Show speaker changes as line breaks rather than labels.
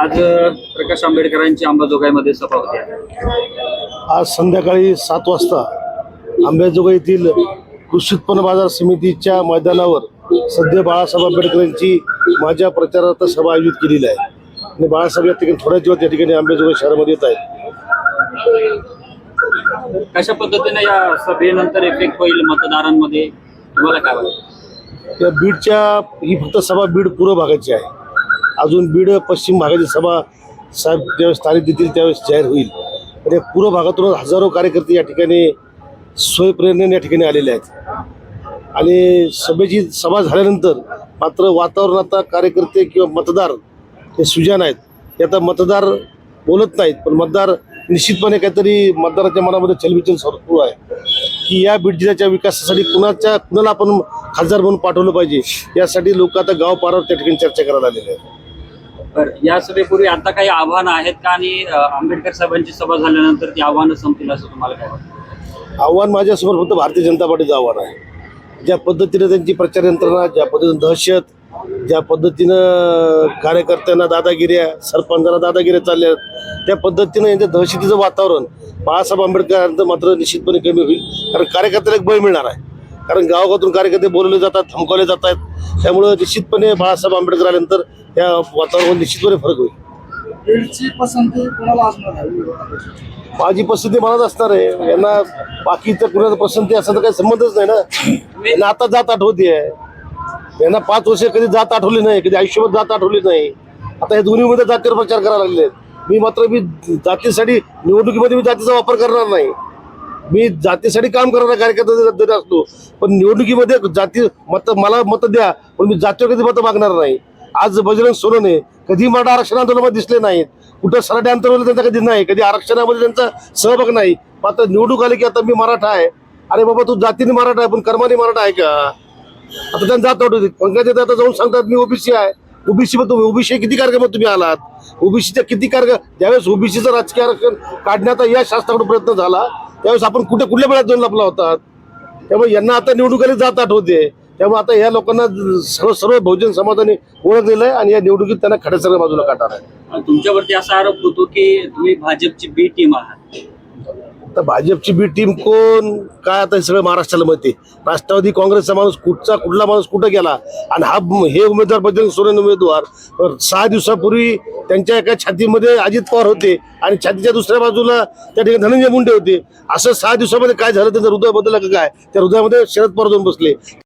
आज प्रकाश आंबेडकरांची अंबाजोगाईमध्ये सभा होती.
आज संध्याकाळी सात वाजता आंबेजोगाई येथील कृषी उत्पन्न बाजार समितीच्या मैदानावर सध्या बाळासाहेब आंबेडकर यांची माझ्या प्रचारार्थ सभा आयोजित केलेली आहे. आणि बाळासाहेब या ठिकाणी थोड्याच दिवस या ठिकाणी आंबेजोगाई शहरामध्ये येत आहेत.
कशा पद्धतीने या सभेनंतर इफेक्ट होईल मतदारांमध्ये? तुम्हाला काय वाटतं?
या बीडच्या ही फक्त सभा बीड पूर्व भागाची आहे. अजून बीड पश्चिम भागाची सभा साहेब ज्यावेळेस तारीख देतील त्यावेळेस जाहीर होईल. पण या पूर्व भागातून हजारो कार्यकर्ते या ठिकाणी स्वयंप्रेरणेने या ठिकाणी आलेले आहेत. आणि सभेची सभा झाल्यानंतर मात्र वातावरण आता कार्यकर्ते किंवा मतदार हे सुजान आहेत. हे आता मतदार बोलत नाहीत पण मतदार निश्चितपणे काहीतरी मतदाराच्या मनामध्ये चलबिचल सुरू आहे. की या बीड जिल्ह्याच्या विकासासाठी कुणाच्या कुणाला आपण खासदार म्हणून पाठवलं पाहिजे? यासाठी लोक आता गाव पारावर त्या ठिकाणी चर्चा करायला आलेले आहेत.
बरं या सभेपूर्वी आता काही आव्हानं आहेत का? आणि आंबेडकर साहेबांची सभा झाल्यानंतर ती आव्हानं संपतील असं तुम्हाला काय वाटतं?
आव्हान माझ्यासमोर फक्त भारतीय जनता पार्टीचं आव्हान आहे. ज्या पद्धतीनं त्यांची प्रचार यंत्रणा ज्या पद्धतीनं दहशत ज्या पद्धतीनं कार्यकर्त्यांना दादागिऱ्या सरपंचांना दादागिऱ्या चालल्या त्या पद्धतीनं यांच्या दहशतीचं वातावरण बाळासाहेब आंबेडकरांचं मात्र निश्चितपणे कमी होईल. कारण कार्यकर्त्याला एक बळ मिळणार आहे. कारण गावागावातून कार्यकर्ते बोलवले जातात धमकावले जात आहेत त्यामुळं निश्चितपणे बाळासाहेब आंबेडकर आल्यानंतर या वातावरणावर निश्चितपणे फरक होईल. माझी पसंती मलाच असणार आहे. यांना बाकीचं कुणाचं पसंती असा तर काही संबंधच नाही ना. यांना आता जात आठवते आहे. यांना पाच वर्ष कधी जात आठवली नाही कधी आयुष्यभर जात आठवली नाही. आता हे दोन्ही मध्ये जातीवर प्रचार करायला लागले आहेत मी मात्र मी जातीसाठी निवडणुकीमध्ये मी जातीचा वापर करणार नाही. मी जातीसाठी काम करणारा कार्यकर्ता जरी असतो पण निवडणुकीमध्ये जाती मत मला मत द्या पण मी जातीवर कधी मतं मागणार नाही. आज बजरंग सोनवणे कधी मराठा आरक्षण आंदोलनामध्ये दिसले नाहीत. कुठं सराटे आंदोलन त्यांचा कधी नाही कधी आरक्षणामध्ये त्यांचा सहभाग नाही. मात्र निवडणूक आली की आता मी मराठा आहे. अरे बाबा तू जातीने मराठा आहे पण कर्माने मराठा आहे का? आता त्यांना जात होती पंकज आता जाऊन सांगतात मी ओबीसी आहे. ओबीसी तुम्ही ओबीसी किती कार्यक्रमात तुम्ही आलात? ओबीसीच्या किती कार्यक्रम ज्यावेळेस ओबीसीचं राजकीय आरक्षण काढण्याचा या शास्त्राकडून प्रयत्न झाला त्यावेळेस आपण कुठे कुठल्या वेळात जाऊन लपला होतात त्यामुळे यांना आता निवडणुकीला जात आठवते. त्यामुळे आता या लोकांना सर्व सर्व बहुजन समाजाने ओळख दिलंय आहे आणि या निवडणुकीत त्यांना खड्यासारख्या बाजूला काढणार आहे.
तुमच्यावरती असा आरोप होतो की तुम्ही भाजपची बी टीम आहात.
तर भाजपची बी टीम कोण? काय आता हे सगळं महाराष्ट्राला माहिती राष्ट्रवादी काँग्रेसचा माणूस कुठचा कुठला माणूस कुठं गेला? आणि हा हे उमेदवार बजरंग सोरेन उमेदवार सहा दिवसापूर्वी त्यांच्या एका छातीमध्ये अजित पवार होते आणि छातीच्या दुसऱ्या बाजूला त्या ठिकाणी धनंजय मुंडे होते. असं सहा दिवसामध्ये काय झालं? त्यांचं हृदय बदललं का काय? त्या हृदयामध्ये शरद पवार जाऊन बसले.